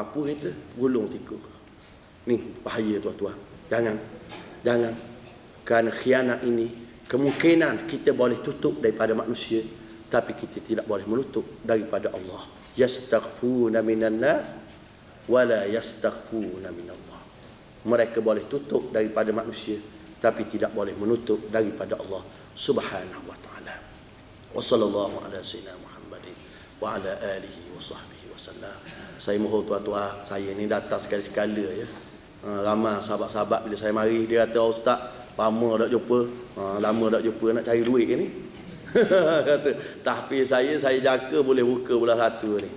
Apa kita? Gulung tikus. Ni bahaya tuan-tuan. Jangan. Jangan. Kerana khianat ini kemungkinan kita boleh tutup daripada manusia tapi kita tidak boleh menutup daripada Allah. Yastaghfuna minan nas wala yastaghfuna minallah. Mereka boleh tutup daripada manusia tapi tidak boleh menutup daripada Allah Subhanahu wa taala. Wa sallallahu ala sayyidina Muhammadin wa ala alihi wa sahbihi wasallam. Saya mohon tuan-tuan, saya ni datang sekali-sekala ya. Ha, ramai sahabat-sahabat bila saya mari dia kata oh, ustaz lama tak jumpa. Ha, lama tak jumpa nak cari duit ni? Kata tapi saya saya jaga boleh buka bulan satu ni.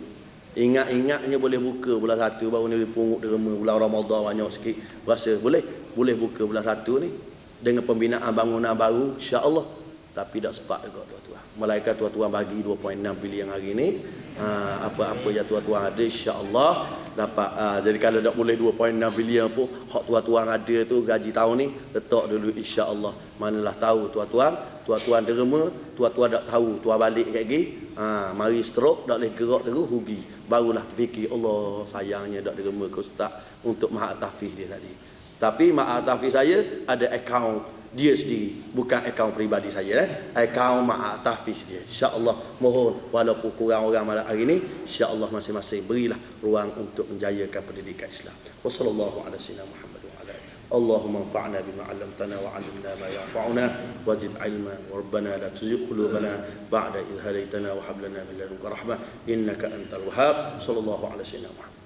Ingat-ingatnya boleh buka bulan satu baru ni pungut derma bulan Ramadan banyak sikit. Rasa boleh boleh buka bulan satu ni dengan pembinaan bangunan baru insya-Allah tapi tak sempat juga tuan-tuan. Malaikat tuan-tuan bagi 2.6 bilion hari ni. Ha, apa-apa yang tuan-tuan ada insya-Allah dapat uh, jadi kalau tak boleh 2.6 bilion pun hak tuan-tuan ada tu gaji tahun ni letak dulu insya-Allah. Manalah tahu tuan-tuan. Tuan-tuan derma tuan-tuan tak tahu tuan balik kat lagi. Ha, mari stroke tak boleh gerak terus rugi. Barulah terfikir Allah sayangnya tak derma ke ustaz untuk mahat tahfiz dia tadi. Tapi mahat tahfiz saya ada akaun dia sendiri bukan akaun peribadi saya eh akaun mak tahfiz dia insyaallah mohon walaupun kurang orang malam hari ini insyaallah masing-masing berilah ruang untuk menjayakan pendidikan Islam wasallallahu ala sayyidina Muhammad wa ala اللهم انفعنا بما علمتنا وعلمنا ما ينفعنا وزد علما وربنا لا تزغ قلوبنا بعد إذ هديتنا وهب لنا من لدنك رحمة إنك أنت الوهاب صلى الله على سيدنا محمد